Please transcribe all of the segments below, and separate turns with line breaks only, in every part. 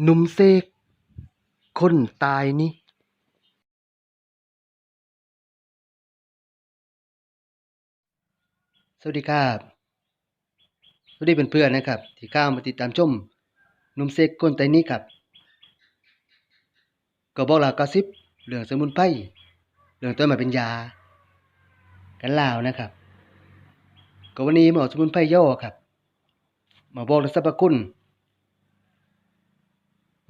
หนุ่มเสก คนตายนี่สวัสดีครับ สวัสดีเพื่อนๆนะครับ ที่เข้ามาติดตามชมหนุ่มเสกคนตายนี้ครับ ก็บอกลากระซิบเรื่องสมุนไพรเรื่องต้นมาเป็นยา กันลาวนะครับ ก็วันนี้มาเอาสมุนไพรย่อครับ มาบอกถึงสรรพคุณ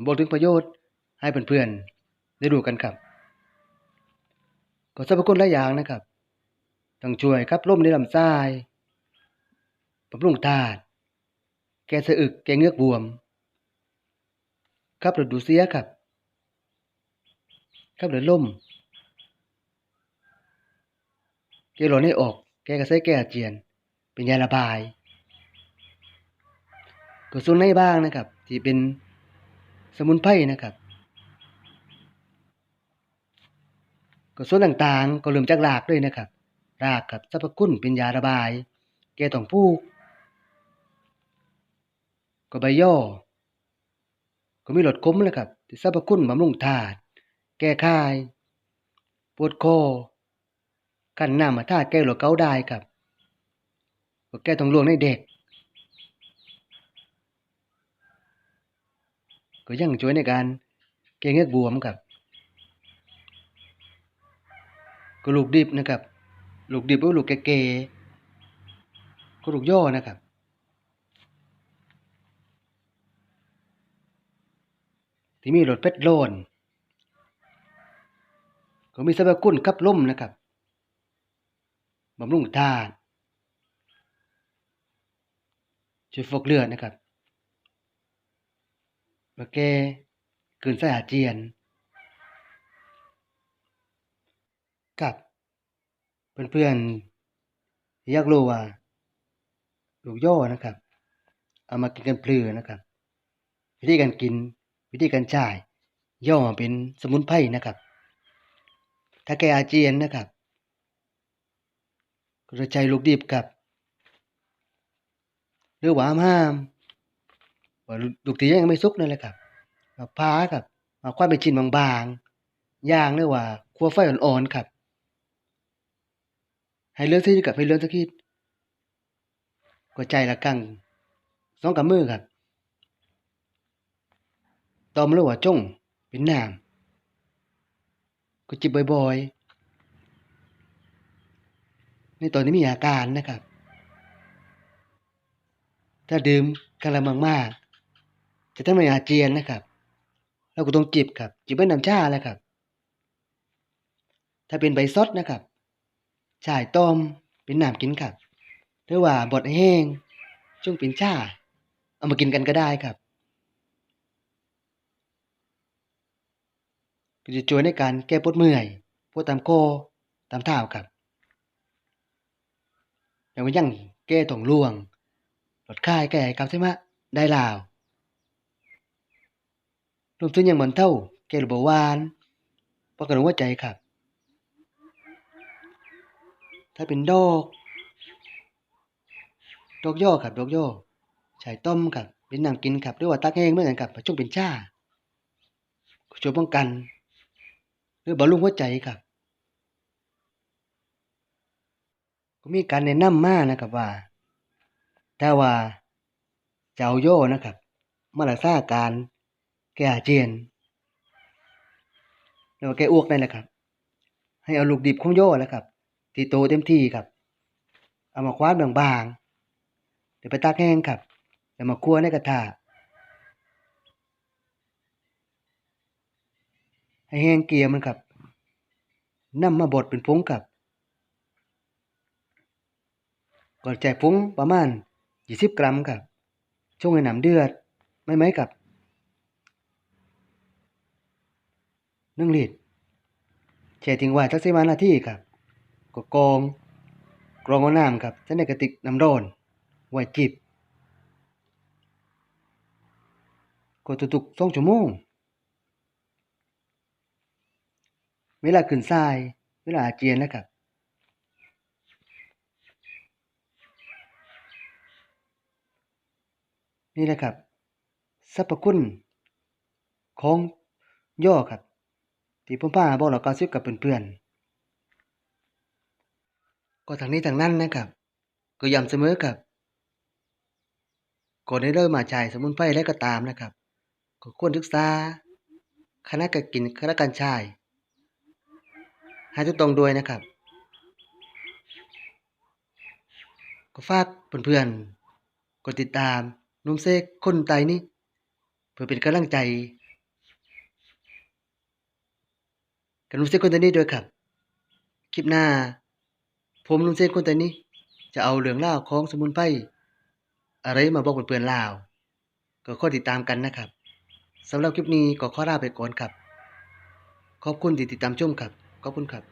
บอกถึงประโยชน์ให้เพื่อนๆได้ดูกันครับ ก็สรรพคุณหลายอย่างนะครับต้องช่วยครับลมในลำไส้บำรุงธาตุแก้สะอึกแก้เงือกบวม ครับหรือดูเสียครับ ครับหรือล่มแก้ร้อนให้ออก แก้กระไสแก้อาเจียน เป็นยาระบายก็ส่วนในบ้างนะครับ ที่เป็น สมุนไพรนะครับก็ส่วนต่างๆ ก็เริ่มจากรากด้วยนะครับ รากกับสรรพคุณเป็นยาระบาย แก้ท้องผูกก็ใบย่อ ก็มีรสขมนะครับที่สรรพคุณบำรุงธาตุแก้คายปวดคอกันน้ำมาทาแก้โรคเกาได้ครับก็แก้ท้องร่วงในเด็ก ก็ยังช่วยในการแก้เงือกบวมครับก็ลูกดิบนะครับ ลูกดิบหรือลูกแก่ๆก็ลูกย่อนะครับที่มีรสเผ็ดร้อนก็มีสรรพคุณขับลมนะครับบำรุงธาตุช่วยฟอกเลือดนะครับ มาแก้กลืนส้อาเจียน กับเพื่อนๆที่อยากรู้ว่าลูกย่อนะครับ เอามากินกันเปลือนะครับ วิธีการกิน วิธีการจ่าย ย่อมาเป็นสมุนไพรนะครับ ถ้าแกอาเจียนนะครับก็จะใช้ลูกดิบกับหรือว่าห้าม ลูกที่ยังไม่สุกนั่นแหละครับมาพาครับมาคว้านเป็นชิ้นบางๆย่างหรือว่าคั่วไฟอ่อนๆครับ ให้เลือกที่กับให้เลือกสักทีก็ใจละกังสองกับมือครับตอมหรือว่าจ้งเป็นน้ำก็จิบบ่อยๆ ในตอนนี้มีอาการนะครับ ถ้าดื่มกระมังมาก จะทำให้อาเจียนนะครับแล้วก็ต้องจิบครับ จิบเป็นน้ำชาแหละครับ ถ้าเป็นใบซดนะครับชายต้มเป็นน้ำกินครับหรือว่าบดแห้งช่วงเป็นชาเอามากินกันก็ได้ครับก็จะช่วยในการแก้ปวดเมื่อยปวดตามคอตามเท้าครับอย่างว่ายังแก้ท้องร่วงลดค่ายแก้กับใช่ไหมได้ลาว รวมถึงยังบรรเท่าแก้ระบบวานป้องกันหัวใจครับ ถ้าเป็นดอก ดอกย่อครับดอกย่อใช้ต้มครับเป็นน้ำกินครับหรือว่าตักแห้งเหมือนกันครับช่วงเป็นชาช่วยป้องกัน หรือบำรุงหัวใจครับก็มีการแนะนำมานะครับว่าถ้าว่าเจะเอาโย่นะครับมารักษาการ แกอาเจียนแล้วแกอ้วกนั่นแหละครับ ให้เอาลูกดิบของโย่นะครับที่โตเต็มที่ครับ เอามาคว้านบางๆเดี๋ยวไปตากแห้งครับแล้วมาคั่วในกระทะให้แห้งเกลี่ยมันครับนำมาบดเป็นผงครับก่อนแจกผงประมาณ20กรัมครับช่วงให้น้ำเดือด ไม่ไหมกับ นึ่งลิตรแช่ทิ้งไว้สักสิบนาทีครับก็กรองกรองเอาน้ำครับใส่ในกระติกน้ำร้อนไว้จิบก็ทุกๆสองชั่วโมงเวลาขึ้นทรายเวลาอาเจียนนะครับนี่แหละครับสรรพคุณของย่อครับ ที่ผมพาบอกเล่ากล่าวสู่กับเพื่อนๆก็ทั้งนี้ทั้งนั้นนะครับ ก็ย้ำเสมอครับก่อนที่เรามมาใช้สมุนไพรอะไรก็ตามนะครับก็ควรศึกษาคณะการกินคณะการใช้ให้ถูกต้องด้วยนะครับ ก็ฝากเพื่อนๆกดติดตามนุ่มเสกคนไตนี้เพื่อเป็นกำลังใจ กับหนุ่มเสกคนไตนี้ด้วยครับ คลิปหน้า ผมหนุ่มเสกคนไตนี้ จะเอาเรื่องเล่าของสมุนไพรอะไรมาบอกเปื่อนๆลาวก็ขอติดตามกันนะครับสำหรับคลิปนี้ก็ขอลาไปก่อนครับ ขอบคุณที่ติดตามชมครับ ขอบคุณครับ